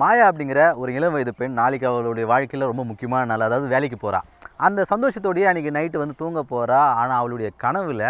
மாயா அப்படிங்கிற ஒரு இளம் வயது பெண் நாளைக்கு அவளுடைய வாழ்க்கையில் ரொம்ப முக்கியமான நாள் அதாவது வேலைக்கு போகிறா அந்த சந்தோஷத்தோடயே அன்றைக்கி நைட்டு வந்து தூங்க போகிறா ஆனால் அவளுடைய கனவில்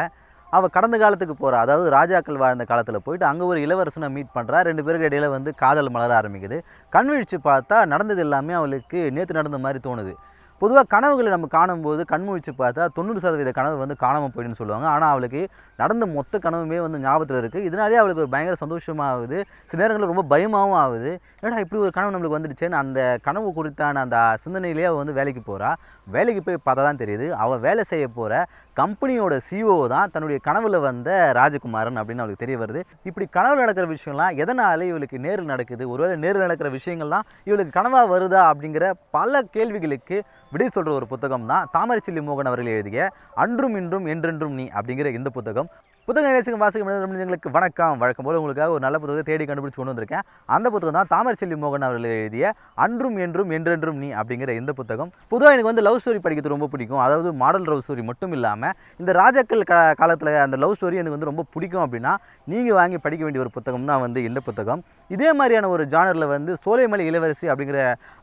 அவள் கடந்த காலத்துக்கு போகிறா அதாவது ராஜாக்கள் வாழ்ந்த காலத்தில் போயிட்டு அங்கே ஒரு இளவரசனை மீட் பண்ணுறா ரெண்டு பேருக்கு இடையில வந்து காதல் மலர ஆரம்பிக்குது. கண் பார்த்தா நடந்தது எல்லாமே அவளுக்கு நேற்று நடந்த மாதிரி தோணுது. பொதுவாக கனவுகளை நம்ம காணும்போது கண்முழிச்சு பார்த்தா தொண்ணூறு சதவீத கனவு வந்து காணாமல் போயிடுன்னு சொல்லுவாங்க. ஆனால் அவளுக்கு நடந்த மொத்த கனவுமே வந்து ஞாபகத்தில் இருக்குது இதனாலே அவளுக்கு ஒரு பயங்கர சந்தோஷமாகுது சில நேரங்களில் ரொம்ப பயமாகவும் ஆகுது. ஏன்னா இப்படி ஒரு கனவு நம்மளுக்கு வந்துடுச்சேன்னு அந்த கனவு குறித்தான அந்த சிந்தனையிலேயே அவள் வந்து வேலைக்கு போகிறா வேலைக்கு போய் பார்த்தா தான் தெரியுது. அவள் வேலை செய்ய போகிற கம்பெனியோட சிஓ தான் தன்னுடைய கனவுல வந்த ராஜகுமாரன் அப்படின்னு அவளுக்கு தெரிய வருது. இப்படி கனவுல நடக்கிற விஷயம்லாம் எதனால இவளுக்கு நேரில் நடக்குது? ஒருவேளை நேரில் நடக்கிற விஷயங்கள்லாம் இவளுக்கு கனவா வருதா அப்படிங்கிற பல கேள்விகளுக்கு விடை சொல்கிற ஒரு புத்தகம் தான் தாமரைச்சில்லி மோகன் அவர்கள் எழுதிய அன்றும் இன்றும் என்றென்றும் நீ அப்படிங்கிற இந்த புத்தகம். புத்தக நேசிக்கும் வாசிக்கும் எங்களுக்கு வணக்கம் வழக்கம் போல் உங்களுக்காக ஒரு நல்ல புத்தகத்தை தேடி கண்டுபிடிச்சு கொண்டு வந்திருக்கேன். அந்த புத்தகம் தான் தாமரச்செல்வி மோகன் அவர்கள் எழுதிய அன்றும் என்றும் என்றென்றும் நீ அப்படிங்கிற இந்த புத்தகம். பொதுவாக எனக்கு வந்து லவ் ஸ்டோரி படிக்கிறது ரொம்ப பிடிக்கும். அதாவது மாடல் லவ் ஸ்டோரி மட்டும் இல்லாமல் இந்த ராஜாக்கள் கா காலத்தில் அந்த லவ் ஸ்டோரி எனக்கு வந்து ரொம்ப பிடிக்கும் அப்படின்னா நீங்கள் வாங்கி படிக்க வேண்டிய ஒரு புத்தகம் தான் வந்து இந்த புத்தகம். இதே மாதிரியான ஒரு ஜானரில் வந்து சோலைமலை இளவரசி அப்படிங்கிற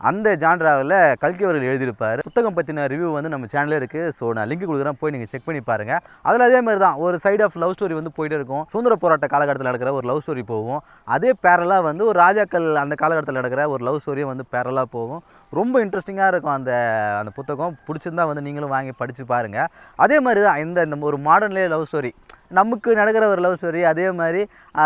அந்த ஜான்ராவில் கல்கி அவர்கள் எழுதியிருப்பார். புத்தகம் பற்றின ரிவ்யூ வந்து நம்ம சேனலில் இருக்குது ஸோ நான் லிங்க் கொடுக்குறேன். போய் நீங்கள் செக் பண்ணி பாருங்கள் அதில் அதே மாதிரி தான் ஒரு சைட் ஆஃப் லவ் ஸ்டோரி வந்து போயிட்டே இருக்கும். சுதந்திர போராட்ட காலகட்டத்தில் நடக்கிற ஒரு லவ் ஸ்டோரி போகும். அதே பேரலாக வந்து ஒரு ராஜாக்கள் அந்த காலகட்டத்தில் நடக்கிற ஒரு லவ் ஸ்டோரியும் வந்து பேரலாக போகும். ரொம்ப இன்ட்ரெஸ்டிங்காக இருக்கும் அந்த அந்த புத்தகம். பிடிச்சிருந்தா வந்து நீங்களும் வாங்கி படித்து பாருங்கள் அதே மாதிரி தான் இந்த இந்த ஒரு மாடர்ன்லேயே லவ் ஸ்டோரி நமக்கு நடக்கிற ஒரு லவ் ஸ்டோரி அதே மாதிரி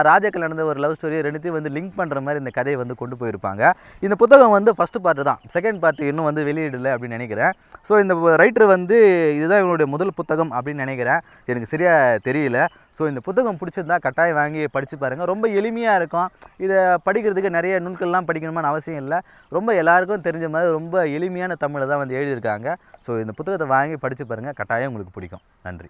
ராஜாக்கள் நடந்த ஒரு லவ் ஸ்டோரி ரெண்டுத்தையும் வந்து லிங்க் பண்ணுற மாதிரி இந்த கதையை வந்து கொண்டு போயிருப்பாங்க. இந்த புத்தகம் வந்து ஃபஸ்ட்டு பார்ட்டு தான். செகண்ட் பார்ட் இன்னும் வந்து வெளியிடலை அப்படின்னு நினைக்கிறேன். ஸோ இந்த ரைட்டர் வந்து இதுதான் இவனுடைய முதல் புத்தகம் அப்படின்னு நினைக்கிறேன். எனக்கு சரியாக தெரியல. ஸோ இந்த புத்தகம் பிடிச்சிருந்தா கட்டாயம் வாங்கி படித்து பாருங்கள் ரொம்ப எளிமையாக இருக்கும். இதை படிக்கிறதுக்கு நிறைய நுண்கள்லாம் படிக்கணுமான்னு அவசியம் இல்லை. ரொம்ப எல்லாருக்கும் தெரிஞ்ச மாதிரி ரொம்ப எளிமையான தமிழை தான் வந்து எழுதியிருக்காங்க. ஸோ இந்த புத்தகத்தை வாங்கி படித்து பாருங்கள் கட்டாயம் உங்களுக்கு பிடிக்கும். நன்றி.